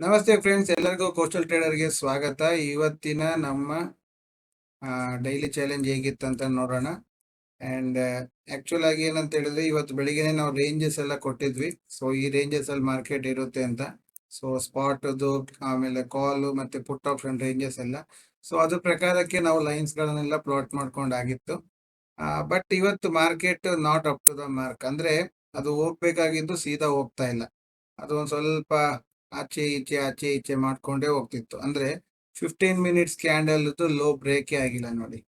ನಮಸ್ತೆ ಫ್ರೆಂಡ್ಸ್ ಎಲ್ಲರಿಗೂ ಕೋಸ್ಟಲ್ ಟ್ರೇಡರ್ಗೆ ಸ್ವಾಗತ. ಇವತ್ತಿನ ನಮ್ಮ ಡೈಲಿ ಚಾಲೆಂಜ್ ಹೇಗಿತ್ತು ಅಂತ ನೋಡೋಣ. ಆ್ಯಂಡ್ ಆ್ಯಕ್ಚುಲ್ ಆಗಿ ಏನಂತ ಹೇಳಿದ್ರೆ, ಇವತ್ತು ಬೆಳಿಗ್ಗೆ ನಾವು ರೇಂಜಸ್ ಎಲ್ಲ ಕೊಟ್ಟಿದ್ವಿ. ಸೊ ಈ ರೇಂಜಸ್ ಅಲ್ಲಿ ಮಾರ್ಕೆಟ್ ಇರುತ್ತೆ ಅಂತ. ಸೊ ಸ್ಪಾಟದು ಆಮೇಲೆ ಕಾಲು ಮತ್ತು ಪುಟ್ ಆಪ್ಷನ್ ರೇಂಜಸ್ ಎಲ್ಲ. ಸೊ ಅದ್ರ ಪ್ರಕಾರಕ್ಕೆ ನಾವು ಲೈನ್ಸ್ಗಳನ್ನೆಲ್ಲ ಪ್ಲಾಟ್ ಮಾಡ್ಕೊಂಡಾಗಿತ್ತು. ಬಟ್ ಇವತ್ತು market not up to the mark ಅಂದರೆ, ಅದು ಹೋಗ್ಬೇಕಾಗಿದ್ದು ಸೀದಾ ಹೋಗ್ತಾ ಇಲ್ಲ. ಅದು ಒಂದು ಸ್ವಲ್ಪ ಆಚೆ ಈಚೆ ಆಚೆ ಈಚೆ ಮಾಡ್ಕೊಂಡೇ ಹೋಗ್ತಿತ್ತು. ಅಂದ್ರೆ ಫಿಫ್ಟೀನ್ ಮಿನಿಟ್ಸ್ ಕ್ಯಾಂಡಲ್ ಲೋ ಬ್ರೇಕೇ ಆಗಿಲ್ಲ ನೋಡಿ.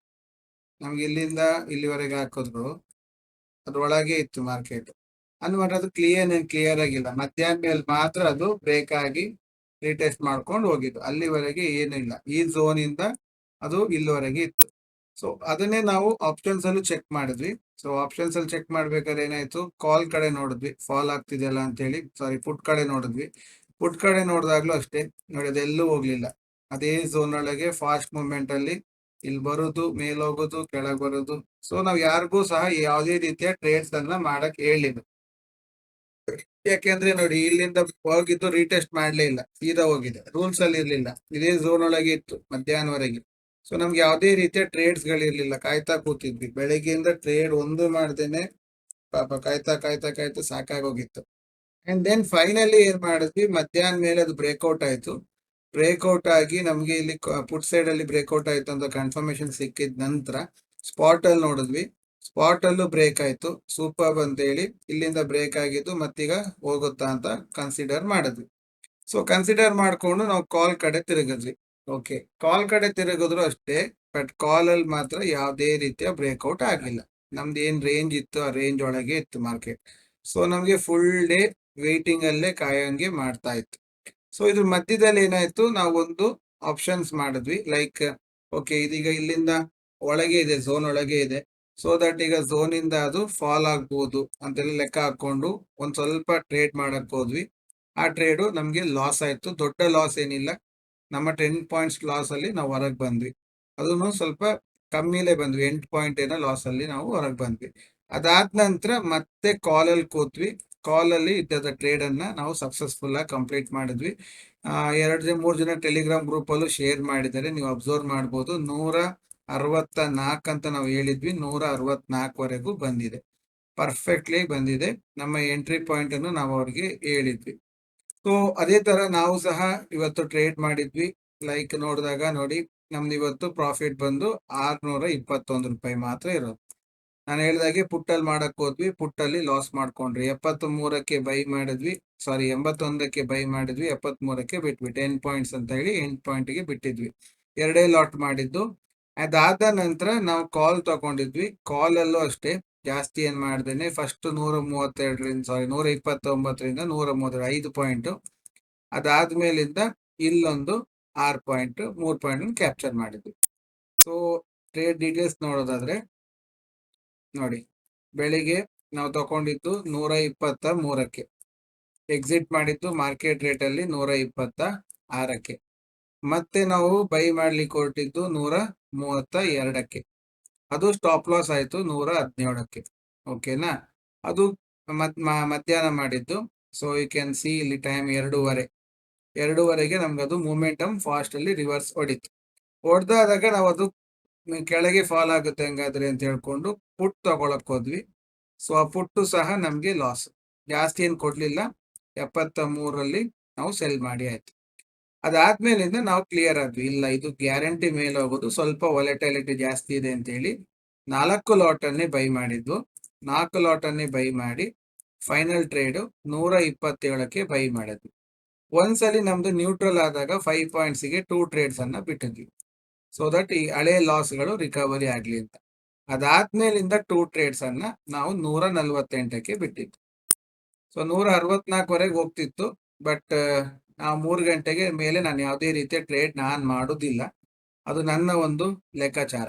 ನಮ್ಗೆ ಇಲ್ಲಿಂದ ಇಲ್ಲಿವರೆಗೆ ಹಾಕಿದ್ರು. ಅದ್ರೊಳಗೆ ಇತ್ತು ಮಾರ್ಕೆಟ್ ಅಂದ್ಬಿಟ್ರೆ ಅದು ಕ್ಲಿಯರ್ ಏನ್ ಕ್ಲಿಯರ್ ಆಗಿಲ್ಲ. ಮಧ್ಯಾಹ್ನ ಮೇಲೆ ಮಾತ್ರ ಅದು ಬ್ರೇಕ್ ಆಗಿ ರೀಟೆಸ್ಟ್ ಮಾಡ್ಕೊಂಡು ಹೋಗಿದ್ದು. ಅಲ್ಲಿವರೆಗೆ ಏನಿಲ್ಲ ಈ ಝೋನ್ ಇಂದ ಅದು ಇಲ್ಲಿವರೆಗೆ ಇತ್ತು. ಸೊ ಅದನ್ನೇ ನಾವು ಆಪ್ಷನ್ಸ್ ಅಲ್ಲೂ ಚೆಕ್ ಮಾಡಿದ್ವಿ. ಸೊ ಆಪ್ಷನ್ಸ್ ಅಲ್ಲಿ ಚೆಕ್ ಮಾಡ್ಬೇಕಾದ್ರೆ ಏನಾಯ್ತು? ಕಾಲ್ ಕಡೆ ನೋಡಿದ್ವಿ. ಫಾಲ್ ಆಗ್ತಿದೆಯಲ್ಲ ಅಂತ ಹೇಳಿ ಸಾರಿ ಫುಡ್ ಕಡೆ ನೋಡಿದ್ವಿ. ಫುಡ್ ಕಡೆ ನೋಡಿದಾಗ್ಲೂ ಅಷ್ಟೇ. ನೋಡಿ, ಅದೆಲ್ಲೂ ಹೋಗ್ಲಿಲ್ಲ. ಅದೇ ಝೋನ್ ಒಳಗೆ ಫಾಸ್ಟ್ ಮೂವ್ಮೆಂಟ್ ಅಲ್ಲಿ ಇಲ್ಲಿ ಬರೋದು ಮೇಲ್ ಹೋಗೋದು ಕೆಳಗ್ ಬರೋದು. ಸೊ ನಾವ್ ಯಾರಿಗೂ ಸಹ ಯಾವುದೇ ರೀತಿಯ ಟ್ರೇಡ್ಸ್ ಅನ್ನ ಮಾಡಕ್ ಹೇಳಿಲ್ಲ. ಯಾಕೆಂದ್ರೆ ನೋಡಿ, ಇಲ್ಲಿಂದ ಹೋಗಿದ್ದು ರೀಟೆಸ್ಟ್ ಮಾಡ್ಲೇ ಇಲ್ಲ. ಸೀದಾ ಹೋಗಿದೆ. ರೂಲ್ಸ್ ಅಲ್ಲಿ ಇರ್ಲಿಲ್ಲ. ಇದೇ ಝೋನ್ ಒಳಗೆ ಇತ್ತು ಮಧ್ಯಾಹ್ನವರೆಗೆ. ಸೊ ನಮ್ಗೆ ಯಾವುದೇ ರೀತಿಯ ಟ್ರೇಡ್ಸ್ ಗಳಿರ್ಲಿಲ್ಲ ಕಾಯ್ತಾ ಕೂತಿದ್ವಿ. ಬೆಳಿಗ್ಗೆಯಿಂದ ಟ್ರೇಡ್ ಒಂದು ಮಾಡ್ದೇನೆ ಪಾಪ ಕಾಯ್ತಾ ಕಾಯ್ತಾ ಕಾಯ್ತಾ ಸಾಕಾಗೋಗಿತ್ತು. ಅಂಡ್ ದೆನ್ ಫೈನಲಿ ಏನ್ ಮಾಡಿದ್ವಿ? ಮಧ್ಯಾಹ್ನ ಮೇಲೆ ಅದು ಬ್ರೇಕ್ಔಟ್ ಆಯ್ತು. ಬ್ರೇಕ್ಔಟ್ ಆಗಿ ನಮ್ಗೆ ಇಲ್ಲಿ ಪುಟ್ ಸೈಡ್ ಅಲ್ಲಿ ಬ್ರೇಕ್ಔಟ್ ಆಯ್ತು ಅಂತ ಕನ್ಫರ್ಮೇಶನ್ ಸಿಕ್ಕಿದ ನಂತರ ಸ್ಪಾಟ್ ಅಲ್ಲಿ ನೋಡಿದ್ವಿ. ಸ್ಪಾಟ್ ಅಲ್ಲೂ ಬ್ರೇಕ್ ಆಯ್ತು. ಸೂಪರ್ ಅಂತ ಹೇಳಿ ಇಲ್ಲಿಂದ ಬ್ರೇಕ್ ಆಗಿದ್ದು ಮತ್ತೀಗ ಹೋಗುತ್ತಾ ಅಂತ ಕನ್ಸಿಡರ್ ಮಾಡಿದ್ವಿ. ಸೊ ಕನ್ಸಿಡರ್ ಮಾಡ್ಕೊಂಡು ನಾವು ಕಾಲ್ ಕಡೆ ತಿರುಗಿದ್ವಿ. ಓಕೆ ಕಾಲ್ ಕಡೆ ತಿರುಗಿದ್ರು ಅಷ್ಟೇ ಬಟ್ ಕಾಲ್ ಅಲ್ಲಿ ಮಾತ್ರ ಯಾವುದೇ ರೀತಿಯ ಬ್ರೇಕ್ಔಟ್ ಆಗಿಲ್ಲ. ನಮ್ದು ಏನ್ ರೇಂಜ್ ಇತ್ತು, ಆ ರೇಂಜ್ ಒಳಗೆ ಇತ್ತು ಮಾರ್ಕೆಟ್ ಸೊ ನಮ್ಗೆ ಫುಲ್ ಡೇ ವೇಟಿಂಗ್ ಅಲ್ಲೇ ಕಾಯಂಗೆ ಮಾಡ್ತಾ ಇತ್ತು. ಸೊ ಇದ್ರ ಮಧ್ಯದಲ್ಲಿ ಏನಾಯ್ತು? ನಾವು ಒಂದು ಆಪ್ಷನ್ಸ್ ಮಾಡಿದ್ವಿ. ಲೈಕ್ ಓಕೆ ಇದೀಗ ಇಲ್ಲಿಂದ ಒಳಗೆ ಇದೆ ಝೋನ್ ಒಳಗೆ ಇದೆ. ಸೊ ದಟ್ ಈಗ ಝೋನ್ ಇಂದ ಅದು ಫಾಲ್ ಆಗ್ಬೋದು ಅಂತೆಲ್ಲ ಲೆಕ್ಕ ಹಾಕೊಂಡು ಒಂದ್ ಸ್ವಲ್ಪ ಟ್ರೇಡ್ ಮಾಡಕ್ ಹೋದ್ವಿ. ಆ ಟ್ರೇಡು ನಮ್ಗೆ ಲಾಸ್ ಆಯ್ತು. ದೊಡ್ಡ ಲಾಸ್ ಏನಿಲ್ಲ. ನಮ್ಮ ಟೆನ್ ಪಾಯಿಂಟ್ಸ್ ಲಾಸ್ ಅಲ್ಲಿ ನಾವು ಹೊರಗೆ ಬಂದ್ವಿ. ಅದನ್ನು ಸ್ವಲ್ಪ ಕಮ್ಮಿಲೇ ಬಂದ್ವಿ. ಎಂಟು ಪಾಯಿಂಟ್ ಏನೋ ಲಾಸ್ ಅಲ್ಲಿ ನಾವು ಹೊರಗೆ ಬಂದ್ವಿ. ಅದಾದ ನಂತರ ಮತ್ತೆ ಕಾಲಲ್ಲಿ ಕೂತ್ವಿ. ಕಾಲ್ ಅಲ್ಲಿ ಇದ್ದದ ಟ್ರೇಡ್ ಅನ್ನ ನಾವು ಸಕ್ಸಸ್ಫುಲ್ ಆಗಿ ಕಂಪ್ಲೀಟ್ ಮಾಡಿದ್ವಿ. ಎರಡು ಜನ, ಮೂರು ಜನ ಟೆಲಿಗ್ರಾಮ್ ಗ್ರೂಪ್ ಅಲ್ಲೂ ಶೇರ್ ಮಾಡಿದ್ದಾರೆ. ನೀವು ಅಬ್ಸರ್ವ್ ಮಾಡ್ಬೋದು. ನೂರ ಅರವತ್ತ ನಾಲ್ಕು ಅಂತ ನಾವು ಹೇಳಿದ್ವಿ. ನೂರ ಅರವತ್ನಾಲ್ಕವರೆಗೂ ಬಂದಿದೆ. ಪರ್ಫೆಕ್ಟ್ಲಿ ಬಂದಿದೆ. ನಮ್ಮ ಎಂಟ್ರಿ ಪಾಯಿಂಟ್ ಅನ್ನು ನಾವು ಅವ್ರಿಗೆ ಹೇಳಿದ್ವಿ. ಸೊ ಅದೇ ತರ ನಾವು ಸಹ ಇವತ್ತು ಟ್ರೇಡ್ ಮಾಡಿದ್ವಿ. ಲೈಕ್ ನೋಡಿದಾಗ ನೋಡಿ, ನಮ್ದು ಇವತ್ತು ಪ್ರಾಫಿಟ್ ಬಂದು ಆರ್ನೂರ ಇಪ್ಪತ್ತೊಂದು ರೂಪಾಯಿ ಮಾತ್ರ ಇರೋದು. ನಾನು ಹೇಳ್ದಾಗೆ ಪುಟ್ಟಲ್ಲಿ ಮಾಡಕ್ ಹೋದ್ವಿ, ಪುಟ್ಟಲ್ಲಿ ಲಾಸ್ ಮಾಡ್ಕೊಂಡ್ರಿ. ಎಪ್ಪತ್ತ್ ಮೂರಕ್ಕೆ ಬೈ ಮಾಡಿದ್ವಿ ಸಾರಿ ಎಂಬತ್ತೊಂದಕ್ಕೆ ಬೈ ಮಾಡಿದ್ವಿ ಎಪ್ಪತ್ತ್ ಮೂರಕ್ಕೆ ಬಿಟ್ವಿ ಟೆನ್ ಪಾಯಿಂಟ್ಸ್ ಅಂತ ಹೇಳಿ ಎಂಟು ಪಾಯಿಂಟ್ಗೆ ಬಿಟ್ಟಿದ್ವಿ. ಎರಡೇ ಲಾಟ್ ಮಾಡಿದ್ದು. ಅದಾದ ನಂತರ ನಾವು ಕಾಲ್ ತಗೊಂಡಿದ್ವಿ. ಕಾಲ್ ಅಲ್ಲೂ ಅಷ್ಟೇ, ಜಾಸ್ತಿ ಏನ್ ಮಾಡ್ದೇನೆ ಫಸ್ಟ್ ನೂರ ಮೂವತ್ತೆರಡರಿಂದ ಸಾರಿ ನೂರ ಇಪ್ಪತ್ತೊಂಬತ್ತರಿಂದ ನೂರ ಮೂವತ್ತೆರಡು ಐದು ಪಾಯಿಂಟ್ ಅದಾದ್ಮೇಲಿಂದ ಇಲ್ಲೊಂದು ಆರು ಪಾಯಿಂಟ್ ಮೂರು ಪಾಯಿಂಟ್ ಕ್ಯಾಪ್ಚರ್ ಮಾಡಿದ್ವಿ. ಸೊ ಟ್ರೇಡ್ ಡೀಟೇಲ್ಸ್ ನೋಡೋದಾದ್ರೆ ನೋಡಿ. ಬೆಳಿಗ್ಗೆ ನಾವು ತಗೊಂಡಿದ್ದು ನೂರ ಇಪ್ಪತ್ತ ಮೂರಕ್ಕೆ ಎಕ್ಸಿಟ್ ಮಾಡಿದ್ದು ಮಾರ್ಕೆಟ್ ರೇಟ್ ಅಲ್ಲಿ ನೂರ ಇಪ್ಪತ್ತ ಆರಕ್ಕೆ ಮತ್ತೆ ನಾವು ಬೈ ಮಾಡ್ಲಿಕ್ಕೆ ಹೊರಟಿದ್ದು ನೂರ ಮೂವತ್ತ ಎರಡಕ್ಕೆ ಅದು ಸ್ಟಾಪ್ ಲಾಸ್ ಆಯ್ತು ನೂರ ಹದಿನೇಳಕ್ಕೆ ಓಕೆನಾ ಅದು ಮಧ್ಯಾಹ್ನ ಮಾಡಿದ್ದು. ಸೊ ಯು ಕ್ಯಾನ್ ಸಿ ಇಲ್ಲಿ ಟೈಮ್ ಎರಡೂವರೆ. ಎರಡೂವರೆಗೆ ನಮ್ಗೆ ಅದು ಮೂಮೆಂಟಮ್ ಫಾಸ್ಟ್ ಅಲ್ಲಿ ರಿವರ್ಸ್ ಹೊಡಿತು. ಹೊಡೆದಾದಾಗ ನಾವು ಅದು ಕೆಳಗೆ ಫಾಲ್ ಆಗುತ್ತೆ ಹಂಗಾದ್ರೆ ಅಂತ ಹೇಳ್ಕೊಂಡು ಪುಟ್ ತಗೊಳಕ್ ಹೋದ್ವಿ. ಸೊ ಆ ಪುಟ್ಟು ಸಹ ನಮ್ಗೆ ಲಾಸ್ ಜಾಸ್ತಿ ಏನು ಕೊಡ್ಲಿಲ್ಲ. ಎಪ್ಪತ್ತ ಮೂರಲ್ಲಿ ನಾವು ಸೆಲ್ ಮಾಡಿ ಆಯ್ತು. ಅದಾದ್ಮೇಲಿಂದ ನಾವು ಕ್ಲಿಯರ್ ಆದ್ವಿ. ಇಲ್ಲ, ಇದು ಗ್ಯಾರಂಟಿ ಮೇಲೆ ಹೋಗೋದು ಸ್ವಲ್ಪ ವಾಲೆಟಾಲಿಟಿ ಜಾಸ್ತಿ ಇದೆ ಅಂತ ಹೇಳಿ ನಾಲ್ಕು ಲಾಟ್ ಬೈ ಮಾಡಿದ್ವು. ನಾಲ್ಕು ಲಾಟ್ ಬೈ ಮಾಡಿ ಫೈನಲ್ ಟ್ರೇಡ್ ನೂರ ಇಪ್ಪತ್ತೇಳಕ್ಕೆ ಬೈ ಮಾಡಿದ್ವಿ. ಒಂದ್ಸಲಿ ನಮ್ದು ನ್ಯೂಟ್ರಲ್ ಆದಾಗ ಫೈವ್ ಪಾಯಿಂಟ್ಸ್ಗೆ ಟೂ ಟ್ರೇಡ್ಸ್ ಅನ್ನ ಬಿಟ್ಟಿದ್ವಿ. ಸೊ ದಟ್ ಈ ಹಳೆ ಲಾಸ್ಗಳು ರಿಕವರಿ ಆಗ್ಲಿ ಅಂತ. ಅದಾದ್ಮೇಲಿಂದ ಟೂ ಟ್ರೇಡ್ಸ್ ಅನ್ನ ನಾವು ನೂರ ನಲ್ವತ್ತೆಂಟಕ್ಕೆ ಬಿಟ್ಟಿದ್ದು. ಸೊ ನೂರ ಅರವತ್ನಾಲ್ಕವರೆಗೆ ಹೋಗ್ತಿತ್ತು ಬಟ್ ಆ ಮೂರು ಗಂಟೆಗೆ ಮೇಲೆ ನಾನು ಯಾವುದೇ ರೀತಿಯ ಟ್ರೇಡ್ ನಾನು ಮಾಡೋದಿಲ್ಲ. ಅದು ನನ್ನ ಒಂದು ಲೆಕ್ಕಾಚಾರ.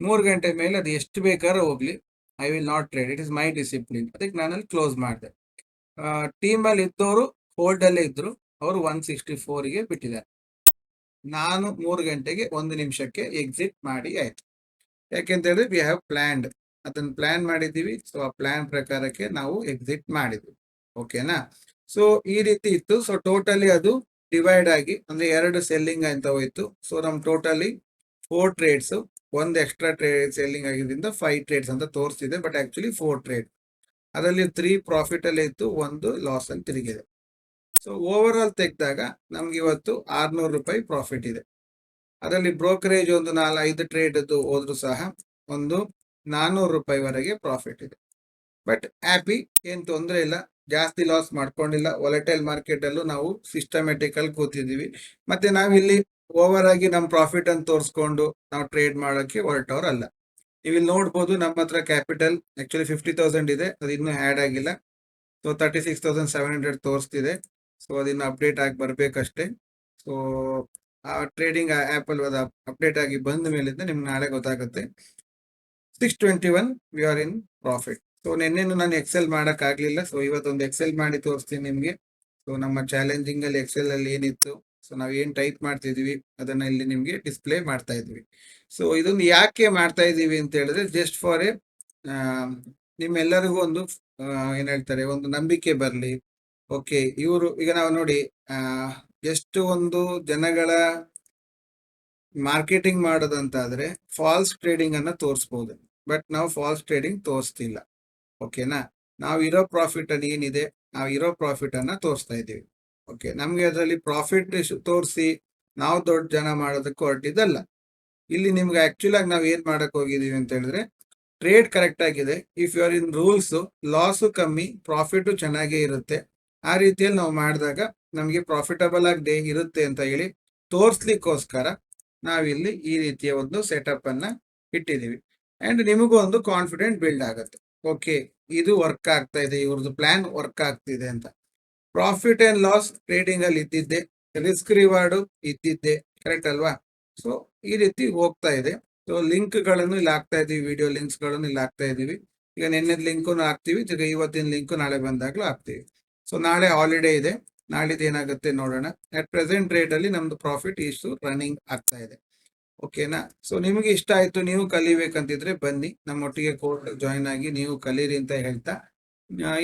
ಮೂರು ಗಂಟೆ ಮೇಲೆ ಅದು ಎಷ್ಟು ಬೇಕಾದ್ರೂ ಹೋಗ್ಲಿ I will not trade it is my discipline ಅದಕ್ಕೆ ನಾನಲ್ಲಿ ಕ್ಲೋಸ್ ಮಾಡಿದೆ. ಟೀಮಲ್ಲಿ ಇದ್ದವರು ಹೋಲ್ಡಲ್ಲೇ ಇದ್ರು. ಅವರು ಒನ್ ಸಿಕ್ಸ್ಟಿ ಫೋರ್ಗೆ ಬಿಟ್ಟಿದ್ದಾರೆ. ನಾನು ಮೂರು ಗಂಟೆಗೆ ಒಂದು ನಿಮಿಷಕ್ಕೆ ಎಕ್ಸಿಟ್ ಮಾಡಿ ಆಯ್ತು. ಯಾಕೆಂತ ಹೇಳಿದ್ರೆ ವಿ ಹ್ಯಾವ್ ಪ್ಲಾನ್ಡ್ ಅದನ್ನ ಪ್ಲಾನ್ ಮಾಡಿದ್ದೀವಿ. ಸೊ ಆ ಪ್ಲಾನ್ ಪ್ರಕಾರಕ್ಕೆ ನಾವು ಎಕ್ಸಿಟ್ ಮಾಡಿದ್ವಿ. ಓಕೆನಾ ಸೊ ಈ ರೀತಿ ಇತ್ತು. ಸೊ ಟೋಟಲಿ ಅದು ಡಿವೈಡ್ ಆಗಿ ಅಂದ್ರೆ ಎರಡು ಸೆಲ್ಲಿಂಗ್ ಅಂತ ಹೋಯ್ತು. ಸೊ ನಮ್ ಟೋಟಲಿ ಫೋರ್ ಟ್ರೇಡ್ಸ್ ಒಂದು ಎಕ್ಸ್ಟ್ರಾ ಟ್ರೇಡ್ ಸೆಲ್ಲಿಂಗ್ ಆಗಿದ್ರಿಂದ ಫೈವ್ ಟ್ರೇಡ್ಸ್ ಅಂತ ತೋರಿಸ್ತಿದೆ ಬಟ್ ಆಕ್ಚುಲಿ ಫೋರ್ ಟ್ರೇಡ್ ಅದರಲ್ಲಿ ತ್ರೀ ಪ್ರಾಫಿಟ್ ಅಲ್ಲಿ ಇತ್ತು. ಒಂದು ಲಾಸ್ ಅಲ್ಲಿ ತಿರುಗಿದೆ. ಸೊ ಓವರ್ ಆಲ್ ತೆಗೆದಾಗ ನಮ್ಗೆ ಇವತ್ತು ಆರ್ನೂರು ರೂಪಾಯಿ ಪ್ರಾಫಿಟ್ ಇದೆ. ಅದರಲ್ಲಿ ಬ್ರೋಕರೇಜ್ ಒಂದು ನಾಲ್ ಐದು ಟ್ರೇಡ್ ಹೋದ್ರು ಸಹ ಒಂದು ನಾನ್ನೂರು ರೂಪಾಯಿವರೆಗೆ ಪ್ರಾಫಿಟ್ ಇದೆ. ಬಟ್ ಹ್ಯಾಪಿ ಏನು ತೊಂದರೆ ಇಲ್ಲ. ಜಾಸ್ತಿ ಲಾಸ್ ಮಾಡ್ಕೊಂಡಿಲ್ಲ. ಒಲೆಟೈಲ್ ಮಾರ್ಕೆಟ್ ಅಲ್ಲೂ ನಾವು ಸಿಸ್ಟಮೆಟಿಕ್ ಅಲ್ಲಿ ಕೂತಿದೀವಿ ಮತ್ತೆ ನಾವಿಲ್ಲಿ ಓವರ್ ಆಗಿ ನಮ್ಮ ಪ್ರಾಫಿಟ್ ಅನ್ನು ತೋರಿಸ್ಕೊಂಡು ನಾವು ಟ್ರೇಡ್ ಮಾಡೋಕೆ ಹೊರಟವ್ರು ಅಲ್ಲ ನೀವು ಇಲ್ಲಿ ನೋಡ್ಬೋದು ನಮ್ಮ ಹತ್ರ ಕ್ಯಾಪಿಟಲ್ ಆಕ್ಚುಲಿ ಫಿಫ್ಟಿ ತೌಸಂಡ್ ಇದೆ. ಅದು ಇನ್ನೂ ಆ್ಯಡ್ ಆಗಿಲ್ಲ. So thirty six thousand seven hundred ತೋರಿಸ್ತಿದೆ. So ಅದನ್ನ ಅಪ್ಡೇಟ್ ಆಗಿ ಬರ್ಬೇಕಷ್ಟೇ. ಸೊ ಆ ಟ್ರೇಡಿಂಗ್ ಆಪ್ ಅಲ್ಲಿ ಅದು ಅಪ್ಡೇಟ್ ಆಗಿ ಬಂದ ಮೇಲಿಂದ ನಿಮ್ಗೆ ನಾಳೆ ಗೊತ್ತಾಗುತ್ತೆ. Six twenty one we are in profit so ನಿನ್ನೆನು ನಾನು ಎಕ್ಸೆಲ್ ಮಾಡಕ್ ಆಗ್ಲಿಲ್ಲ. ಸೊ ಇವತ್ತೊಂದು ಎಕ್ಸೆಲ್ ಮಾಡಿ ತೋರಿಸ್ತೀನಿ ನಿಮ್ಗೆ. ಸೊ ನಮ್ಮ ಚಾಲೆಂಜಿಂಗ್ ಅಲ್ಲಿ ಎಕ್ಸೆಲ್ ಅಲ್ಲಿ ಏನಿತ್ತು? ಸೊ ನಾವ್ ಏನ್ ಟೈಪ್ ಮಾಡ್ತಿದ್ವಿ? ಅದನ್ನ ಇಲ್ಲಿ ನಿಮ್ಗೆ ಡಿಸ್ಪ್ಲೇ ಮಾಡ್ತಾ ಇದ್ವಿ. ಸೊ ಇದೊಂದು ಯಾಕೆ ಮಾಡ್ತಾ ಇದೀವಿ ಅಂತ ಹೇಳಿದ್ರೆ ಜಸ್ಟ್ ಫಾರ್ ಎ ನಿಮ್ಮೆಲ್ಲರಿಗೂ ಒಂದು ಏನ್ ಹೇಳ್ತಾರೆ, ಒಂದು ನಂಬಿಕೆ ಬರ್ಲಿ. ಓಕೆ, ಇವರು, ಈಗ ನಾವು ನೋಡಿ ಎಷ್ಟು ಒಂದು ಜನಗಳ ಮಾರ್ಕೆಟಿಂಗ್ ಮಾಡೋದಂತಾದ್ರೆ ಫಾಲ್ಸ್ ಟ್ರೇಡಿಂಗ್ ಅನ್ನ ತೋರಿಸ್ಬೋದು, ಬಟ್ ನಾವು ಫಾಲ್ಸ್ ಟ್ರೇಡಿಂಗ್ ತೋರಿಸ್ತಿಲ್ಲ, ಓಕೆನಾ? ನಾವು ಇರೋ ಪ್ರಾಫಿಟ್ ಅಲ್ಲಿ ಏನಿದೆ, ನಾವು ಇರೋ ಪ್ರಾಫಿಟ್ ಅನ್ನ ತೋರಿಸ್ತಾ ಇದ್ದೀವಿ, ಓಕೆ? ನಮ್ಗೆ ಅದರಲ್ಲಿ ಪ್ರಾಫಿಟ್ ತೋರಿಸಿ ನಾವು ದೊಡ್ಡ ಜನ ಮಾಡೋದಕ್ಕೆ ಹೊರಟಿದ್ದಲ್ಲ. ಇಲ್ಲಿ ನಿಮ್ಗೆ ಆಕ್ಚುಲ್ ಆಗಿ ನಾವು ಏನ್ ಮಾಡಕ್ ಹೋಗಿದೀವಿ ಅಂತ ಹೇಳಿದ್ರೆ ಟ್ರೇಡ್ ಕರೆಕ್ಟ್ ಆಗಿದೆ if you are in rules loss ಕಮ್ಮಿ ಪ್ರಾಫಿಟ್ ಚೆನ್ನಾಗೇ ಇರುತ್ತೆ ಆ ರೀತಿಯಲ್ಲಿ ನಾವು ಮಾಡಿದಾಗ ನಮಗೆ ಪ್ರಾಫಿಟಬಲ್ ಆಗಿ ಡೇ ಇರುತ್ತೆ ಅಂತ ಹೇಳಿ ತೋರಿಸ್ಲಿಕ್ಕೋಸ್ಕರ ನಾವಿಲ್ಲಿ ಈ ರೀತಿಯ ಒಂದು ಸೆಟಪ್ ಅನ್ನ ಇಟ್ಟಿದ್ದೀವಿ. ಅಂಡ್ ನಿಮಗೂ ಒಂದು ಕಾನ್ಫಿಡೆಂಟ್ ಬಿಲ್ಡ್ ಆಗುತ್ತೆ. ಓಕೆ ಇದು ವರ್ಕ್ ಆಗ್ತಾ ಇದೆ ಇವ್ರದ್ದು ಪ್ಲಾನ್ ವರ್ಕ್ ಆಗ್ತಿದೆ ಅಂತ. ಪ್ರಾಫಿಟ್ ಅಂಡ್ ಲಾಸ್ ಟ್ರೇಡಿಂಗ್ ಅಲ್ಲಿ ಇದ್ದಿದ್ದೆ ರಿಸ್ಕ್ ರಿವಾರ್ಡು ಇದ್ದಿದ್ದೆ ಕರೆಕ್ಟ್ ಅಲ್ವಾ? ಸೊ ಈ ರೀತಿ ಹೋಗ್ತಾ ಇದೆ. ಸೊ ಲಿಂಕ್ಗಳನ್ನು ಇಲ್ಲಿ ಹಾಕ್ತಾ ಇದ್ದೀವಿ ವಿಡಿಯೋ ಲಿಂಕ್ಸ್ಗಳನ್ನು ಇಲ್ಲಿ ಹಾಕ್ತಾ ಇದೀವಿ ಈಗ ನಿನ್ನೆದ ಲಿಂಕು ಹಾಕ್ತಿವಿ ಈಗ ಇವತ್ತಿನ ಲಿಂಕು ನಾಳೆ ಬಂದಾಗ್ಲೂ ಹಾಕ್ತಿವಿ. ಸೊ ನಾಳೆ ಹಾಲಿಡೇ ಇದೆ. ನಾಳಿದ್ದು ಏನಾಗುತ್ತೆ ನೋಡೋಣ. ಅಟ್ ಪ್ರೆಸೆಂಟ್ ರೇಟ್ ಅಲ್ಲಿ ನಮ್ದು ಪ್ರಾಫಿಟ್ ಇಷ್ಟು ರನ್ನಿಂಗ್ ಆಗ್ತಾ ಇದೆ. ಓಕೆನಾ ಸೊ ನಿಮಗೆ ಇಷ್ಟ ಆಯ್ತು, ನೀವು ಕಲಿಬೇಕಂತಿದ್ರೆ ಬನ್ನಿ. ನಮ್ಮೊಟ್ಟಿಗೆ ಕೋರ್ಟ್ ಜಾಯಿನ್ ಆಗಿ ನೀವು ಕಲೀರಿ ಅಂತ ಹೇಳ್ತಾ.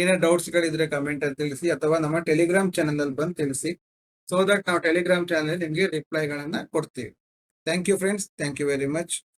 ಏನೇ ಡೌಟ್ಸ್ ಗಳಿದ್ರೆ ಕಮೆಂಟ್ ಅಲ್ಲಿ ತಿಳಿಸಿ ಅಥವಾ ನಮ್ಮ ಟೆಲಿಗ್ರಾಮ್ ಚಾನಲ್ ಅಲ್ಲಿ ಬಂದು ತಿಳಿಸಿ. ಸೊ ದಟ್ ನಾವು ಟೆಲಿಗ್ರಾಮ್ ಚಾನಲ್ ನಿಮಗೆ ರಿಪ್ಲೈಗಳನ್ನ ಕೊಡ್ತೀವಿ. Thank you friends thank you very much